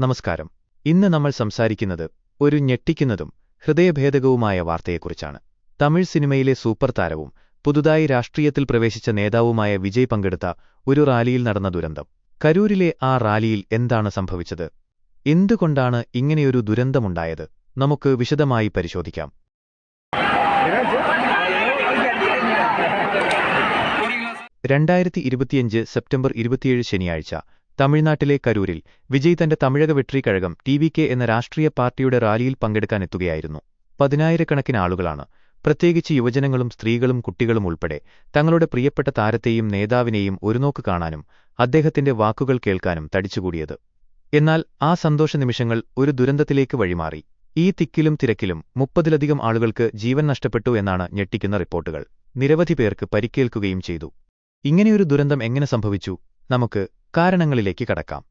നമസ്കാരം. ഇന്ന് നമ്മൾ സംസാരിക്കുന്നത് ഒരു ഞെട്ടിക്കുന്നതും ഹൃദയഭേദകവുമായ വാർത്തയെക്കുറിച്ചാണ്. തമിഴ് സിനിമയിലെ സൂപ്പർ താരവും പുതുതായി രാഷ്ട്രീയത്തിൽ പ്രവേശിച്ച നേതാവുമായ വിജയ് പങ്കെടുത്ത ഒരു റാലിയിൽ നടന്ന ദുരന്തം. കരൂരിലെ ആ റാലിയിൽ എന്താണ് സംഭവിച്ചത്? എന്തുകൊണ്ടാണ് ഇങ്ങനെയൊരു ദുരന്തമുണ്ടായത്? നമുക്ക് വിശദമായി പരിശോധിക്കാം. രണ്ടായിരത്തി ഇരുപത്തിയഞ്ച് സെപ്റ്റംബർ ഇരുപത്തിയേഴ് ശനിയാഴ്ച തമിഴ്നാട്ടിലെ കരൂരിൽ വിജയ് തന്റെ Tamilaga Vettri Kazhagam T V K എന്ന രാഷ്ട്രീയ പാർട്ടിയുടെ റാലിയിൽ പങ്കെടുക്കാനെത്തുകയായിരുന്നു. പതിനായിരക്കണക്കിന് ആളുകളാണ്. പ്രത്യേകിച്ച് യുവജനങ്ങളും സ്ത്രീകളും കുട്ടികളും ഉൾപ്പെടെ തങ്ങളുടെ പ്രിയപ്പെട്ട താരത്തെയും നേതാവിനെയും ഒരുനോക്ക് കാണാനും അദ്ദേഹത്തിന്റെ വാക്കുകൾ കേൾക്കാനും തടിച്ചുകൂടിയത്. എന്നാൽ ആ സന്തോഷ നിമിഷങ്ങൾ ഒരു ദുരന്തത്തിലേക്ക് വഴിമാറി. ഈ തിക്കിലും തിരക്കിലും മുപ്പതിലധികം ആളുകൾക്ക് ജീവൻ നഷ്ടപ്പെട്ടു എന്നാണ് ഞെട്ടിക്കുന്ന റിപ്പോർട്ടുകൾ. നിരവധി പേർക്ക് പരിക്കേൽക്കുകയും ചെയ്തു. ഇങ്ങനെയൊരു ദുരന്തം എങ്ങനെ സംഭവിച്ചു? നമുക്ക് കാരണങ്ങളിലേക്ക് കടക്കാം.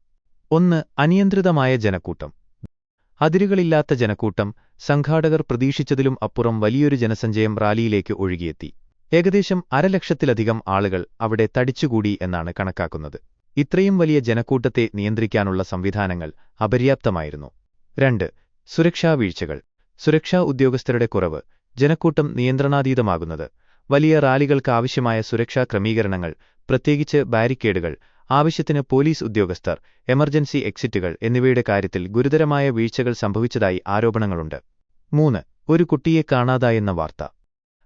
ഒന്ന് അനിയന്ത്രിതമായ ജനക്കൂട്ടം. അതിരുകളില്ലാത്ത ജനക്കൂട്ടം സംഘാടകർ പ്രതീക്ഷിച്ചതിലും അപ്പുറം വലിയൊരു ജനസഞ്ചയം റാലിയിലേക്ക് ഒഴുകിയെത്തി. ഏകദേശം അരലക്ഷത്തിലധികം ആളുകൾ അവിടെ തടിച്ചുകൂടി എന്നാണ് കണക്കാക്കുന്നത്. ഇത്രയും വലിയ ജനക്കൂട്ടത്തെ നിയന്ത്രിക്കാനുള്ള സംവിധാനങ്ങൾ അപര്യാപ്തമായിരുന്നു. രണ്ട് സുരക്ഷാ വീഴ്ചകൾ. സുരക്ഷാ ഉദ്യോഗസ്ഥരുടെ കുറവ് ജനക്കൂട്ടം നിയന്ത്രണാതീതമാകുന്നത് വലിയ റാലികൾക്കാവശ്യമായ സുരക്ഷാ ക്രമീകരണങ്ങൾ പ്രത്യേകിച്ച് ബാരിക്കേഡുകൾ ആവശ്യത്തിന് പോലീസ് ഉദ്യോഗസ്ഥർ എമർജൻസി എക്സിറ്റുകൾ എന്നിവയുടെ കാര്യത്തിൽ ഗുരുതരമായ വീഴ്ചകൾ സംഭവിച്ചതായി ആരോപണങ്ങളുണ്ട്. മൂന്ന് ഒരു കുട്ടിയെ കാണാതായെന്ന വാർത്ത.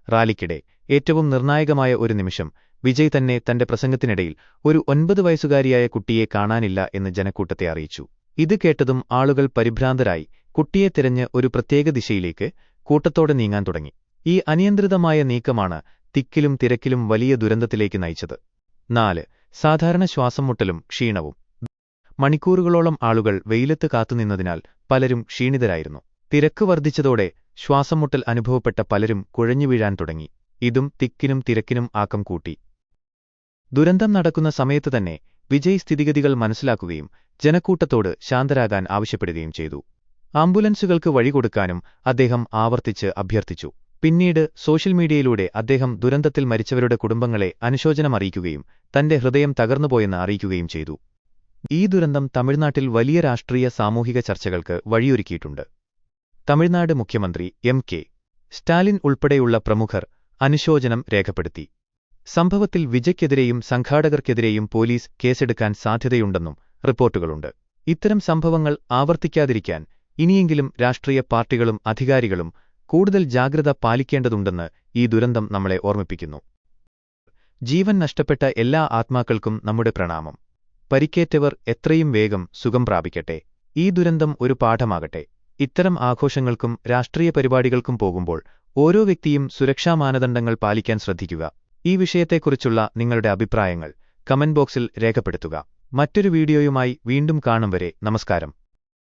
റാലിക്കിടെ ഏറ്റവും നിർണായകമായ ഒരു നിമിഷം വിജയ് തന്നെ തന്റെ പ്രസംഗത്തിനിടയിൽ ഒരു ഒൻപത് വയസ്സുകാരിയായ കുട്ടിയെ കാണാനില്ല എന്ന് ജനക്കൂട്ടത്തെ അറിയിച്ചു. ഇത് കേട്ടതും ആളുകൾ പരിഭ്രാന്തരായി കുട്ടിയെ തിരഞ്ഞ് ഒരു പ്രത്യേക ദിശയിലേക്ക് കൂട്ടത്തോടെ നീങ്ങാൻ തുടങ്ങി. ഈ അനിയന്ത്രിതമായ നീക്കമാണ് തിക്കിലും തിരക്കിലും വലിയ ദുരന്തത്തിലേക്ക് നയിച്ചത്. നാല് സാധാരണ ശ്വാസം മുട്ടലും ക്ഷീണവും. മണിക്കൂറുകളോളം ആളുകൾ വെയിലത്ത് കാത്തുനിന്നതിനാൽ പലരും ക്ഷീണിതരായിരുന്നു. തിരക്ക് വർദ്ധിച്ചതോടെ ശ്വാസം മുട്ടൽ അനുഭവപ്പെട്ട പലരും കുഴഞ്ഞു വീഴാൻ തുടങ്ങി. ഇതും തിക്കിനും തിരക്കിനും ആക്കം കൂട്ടി. ദുരന്തം നടക്കുന്ന സമയത്ത് തന്നെ വിജയ് സ്ഥിതിഗതികൾ മനസ്സിലാക്കുകയും ജനക്കൂട്ടത്തോട് ശാന്തരാകാൻ ആവശ്യപ്പെടുകയും ചെയ്തു. ആംബുലൻസുകൾക്ക് വഴികൊടുക്കാനും അദ്ദേഹം ആവർത്തിച്ച് അഭ്യർത്ഥിച്ചു. പിന്നീട് സോഷ്യൽ മീഡിയയിലൂടെ അദ്ദേഹം ദുരന്തത്തിൽ മരിച്ചവരുടെ കുടുംബങ്ങളെ അനുശോചനം അറിയിക്കുകയും തന്റെ ഹൃദയം തകർന്നുപോയെന്ന് അറിയിക്കുകയും ചെയ്തു. ഈ ദുരന്തം തമിഴ്നാട്ടിൽ വലിയ രാഷ്ട്രീയ സാമൂഹിക ചർച്ചകൾക്ക് വഴിയൊരുക്കിയിട്ടുണ്ട്. തമിഴ്നാട് മുഖ്യമന്ത്രി എം കെ. സ്റ്റാലിൻ ഉൾപ്പെടെയുള്ള പ്രമുഖർ അനുശോചനം രേഖപ്പെടുത്തി. സംഭവത്തിൽ വിജയ്ക്കെതിരെയും സംഘാടകർക്കെതിരെയും പോലീസ് കേസെടുക്കാൻ സാധ്യതയുണ്ടെന്നും റിപ്പോർട്ടുകളുണ്ട്. ഇത്തരം സംഭവങ്ങൾ ആവർത്തിക്കാതിരിക്കാൻ ഇനിയെങ്കിലും രാഷ്ട്രീയ പാർട്ടികളും അധികാരികളും കൂടുതൽ ജാഗ്രത പാലിക്കേണ്ടതുണ്ടെന്ന് ഈ ദുരന്തം നമ്മളെ ഓർമ്മിപ്പിക്കുന്നു. ജീവൻ നഷ്ടപ്പെട്ട എല്ലാ ആത്മാക്കൾക്കും നമ്മുടെ പ്രണാമം. പരിക്കേറ്റവർ എത്രയും വേഗം സുഖം പ്രാപിക്കട്ടെ. ഈ ദുരന്തം ഒരു പാഠമാകട്ടെ. ഇത്തരം ആഘോഷങ്ങൾക്കും രാഷ്ട്രീയ പരിപാടികൾക്കും പോകുമ്പോൾ ഓരോ വ്യക്തിയും സുരക്ഷാ മാനദണ്ഡങ്ങൾ പാലിക്കാൻ ശ്രദ്ധിക്കുക. ഈ വിഷയത്തെക്കുറിച്ചുള്ള നിങ്ങളുടെ അഭിപ്രായങ്ങൾ കമന്റ് ബോക്സിൽ രേഖപ്പെടുത്തുക. മറ്റൊരു വീഡിയോയുമായി വീണ്ടും കാണും വരെ നമസ്കാരം.